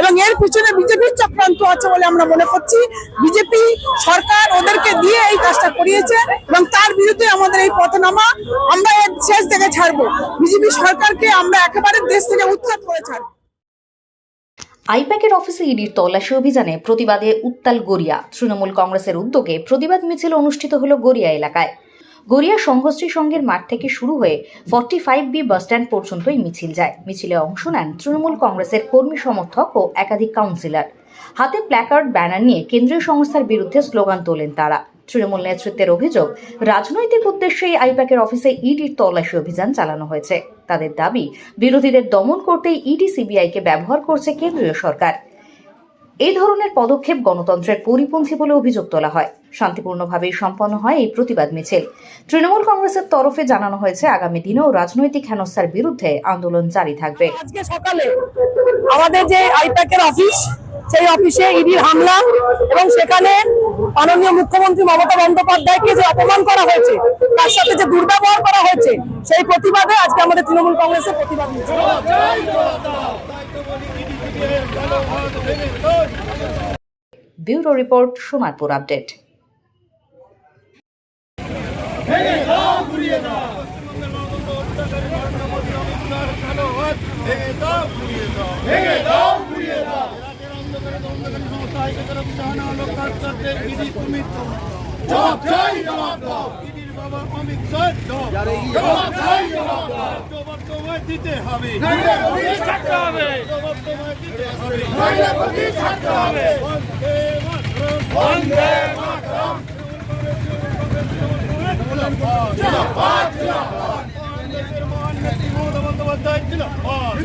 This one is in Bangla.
এবং এর পিছনে বিজেপির চক্রান্ত আছে বলে আমরা মনে করছি। বিজেপি সরকার ওদেরকে দিয়ে এই কাজটা করিয়েছে এবং তার বিরুদ্ধে আমাদের এই পথনামা আমরা এর শেষ থেকে ছাড়বো। বিজেপি সরকারকে আমরা একেবারে দেশ থেকে উৎখাত করে ছাড়বো। আইপ্যাকের অফিসে ইডির তল্লাশি অভিযানে প্রতিবাদে উত্তাল গড়িয়া। তৃণমূল কংগ্রেসের উদ্যোগে প্রতিবাদ মিছিল অনুষ্ঠিত হল গড়িয়া এলাকায়। গড়িয়া সংঘশ্রী সংঘের মাঠ থেকে শুরু হয়ে ফর্টি ফাইভ বি বাসস্ট্যান্ড পর্যন্ত এই মিছিল যায়। মিছিলে অংশ নেন তৃণমূল কংগ্রেসের কর্মী সমর্থক ও একাধিক কাউন্সিলর হাতে প্ল্যাকার্ড ব্যানার নিয়ে কেন্দ্রীয় সংস্থার বিরুদ্ধে স্লোগান তোলেন তারা। তৃণমূল নেতৃত্বের অভিযোগ, রাজনৈতিক উদ্দেশ্যে এই আইপ্যাকের অফিসে ইডির তল্লাশি অভিযান চালানো হয়েছে। তাদের দাবি, বিরোধীদের দমন করতে ইডি সিবিআইকে ব্যবহার করছে কেন্দ্রীয় সরকার। এই ধরনের পদক্ষেপ গণতন্ত্রের পরিপন্থী বলে অভিযোগ তোলা হয়। শান্তিপূর্ণভাবেই সম্পন্ন হয় এই প্রতিবাদ মিছিল। তৃণমূল কংগ্রেসের তরফে জানানো হয়েছে আগামী দিনেও রাজনৈতিক হেনস্থার বিরুদ্ধে আন্দোলন জারি থাকবে। আজকে সকালে আমাদের যে আইপ্যাকের অফিস সেই অফিসে ইডির হামলা এবং সেখানে মাননীয় মুখ্যমন্ত্রী মমতা বন্দ্যোপাধ্যায়কে যে অপমান করা হয়েছে তার সাথে যে দুর্ব্যবহার করা হয়েছে সেই প্রতিবাদে আজকে আমাদের তৃণমূল কংগ্রেসের প্রতিবাদ ব্যুরো রিপোর্ট সোনারপুর আপডেট। ভেঙে দাও ঘুরিয়ে দাও ভেঙে দাও ঘুরিয়ে দাও জবাব চাই জবাব দাও অমিত শাহ জবাব চাই জবাব দাও জবাব তোমায় দিতে হবে জবাব দিতে হবে জিন্দাবাদ জিন্দাবাদ